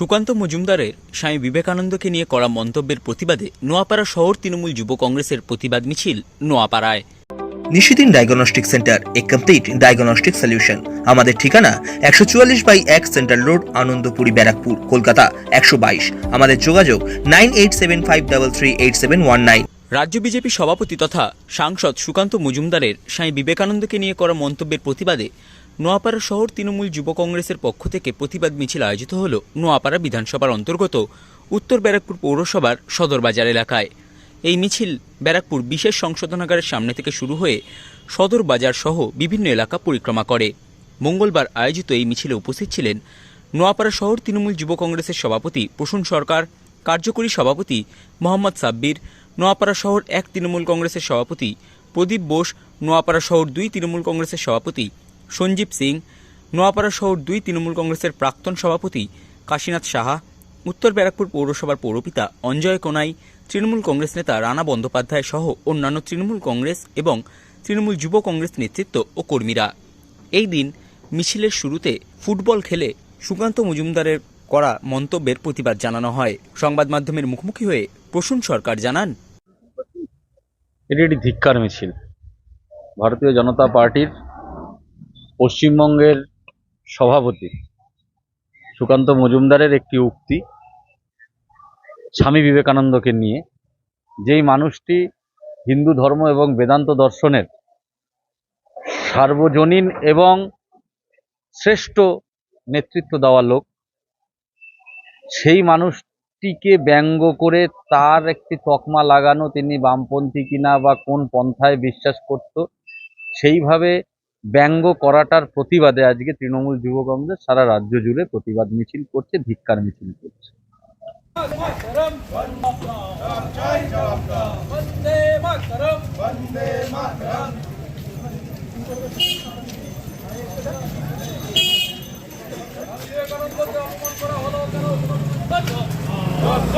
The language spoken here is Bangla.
সুকান্ত মজুমদারের স্বামী বিবেকানন্দকে নিয়ে করা মন্তব্যের প্রতিবাদে নোয়াপাড়া শহর তৃণমূল যুব কংগ্রেসের প্রতিবাদ মিছিল নোয়াপাড়ায়। Nishidin diagnostic centre, a complete diagnostic solution আমাদের ঠিকানা একশো চুয়াল্লিশ বাই এক সেন্ট্রাল রোড, আনন্দপুরি ব্যারাকপুর, কলকাতা একশো বাইশ। আমাদের যোগাযোগ nine eight seven five double three eight seven one nine. রাজ্য বিজেপি সভাপতি তথা সাংসদ সুকান্ত মজুমদারের স্বামী বিবেকানন্দকে নিয়ে করা মন্তব্যের প্রতিবাদে নোয়াপাড়া শহর তৃণমূল যুব কংগ্রেসের পক্ষ থেকে প্রতিবাদ মিছিল আয়োজিত হল নোয়াপাড়া বিধানসভার অন্তর্গত উত্তর ব্যারাকপুর পৌরসভার সদরবাজার এলাকায়। এই মিছিল ব্যারাকপুর বিশেষ সংশোধনাগারের সামনে থেকে শুরু হয়ে সদর বাজার সহ বিভিন্ন এলাকা পরিক্রমা করে। মঙ্গলবার আয়োজিত এই মিছিলে উপস্থিত ছিলেন নোয়াপাড়া শহর তৃণমূল যুব কংগ্রেসের সভাপতি প্রসূন সরকার, কার্যকরী সভাপতি মোহাম্মদ সাব্বির নোয়াপাড়া শহর এক তৃণমূল কংগ্রেসের সভাপতি, প্রদীপ বোস, নোয়াপাড়া শহর দুই তৃণমূল কংগ্রেসের সভাপতি, সঞ্জীব সিং, নোয়াপাড়া শহর দুই তৃণমূল কংগ্রেসের প্রাক্তন সভাপতি কাশীনাথ সাহা, উত্তর ব্যারাকপুর পৌরসভার পৌরপিতা অঞ্জয় কোনাই, তৃণমূল কংগ্রেস নেতা রানা বন্দ্যোপাধ্যায় সহ অন্যান্য তৃণমূল কংগ্রেস এবং তৃণমূল যুব কংগ্রেস নেতৃত্ব ও কর্মীরা। এই দিন মিছিলের শুরুতে ফুটবল খেলে সুকান্ত মজুমদারের করা মন্তব্যের প্রতিবাদ জানানো হয়। সংবাদ মাধ্যমের মুখোমুখি হয়ে প্রসূন সরকার, জানান। এটি একটি ধিক্কার মিছিল। ভারতীয় জনতা পার্টির পশ্চিমবঙ্গের সভাপতি সুকান্ত মজুমদারের একটি উক্তি স্বামী বিবেকানন্দকে নিয়ে, যেই মানুষটি হিন্দু ধর্ম এবং বেদান্ত দর্শনের সার্বজনীন এবং শ্রেষ্ঠ নেতৃত্ব দেওয়া লোক, সেই ব্যক্তিকে ব্যঙ্গ করে তার একটি তকমা লাগানো, তিনি বামপন্থী কিনা বা কোন পন্থায় বিশ্বাস করত, সেইভাবে ব্যঙ্গ করাটার প্রতিবাদে আজকে তৃণমূল যুব কংগ্রেস সারা রাজ্য জুড়ে প্রতিবাদ মিছিল করছে ভিক্ষার মিছিল করছে Thank you.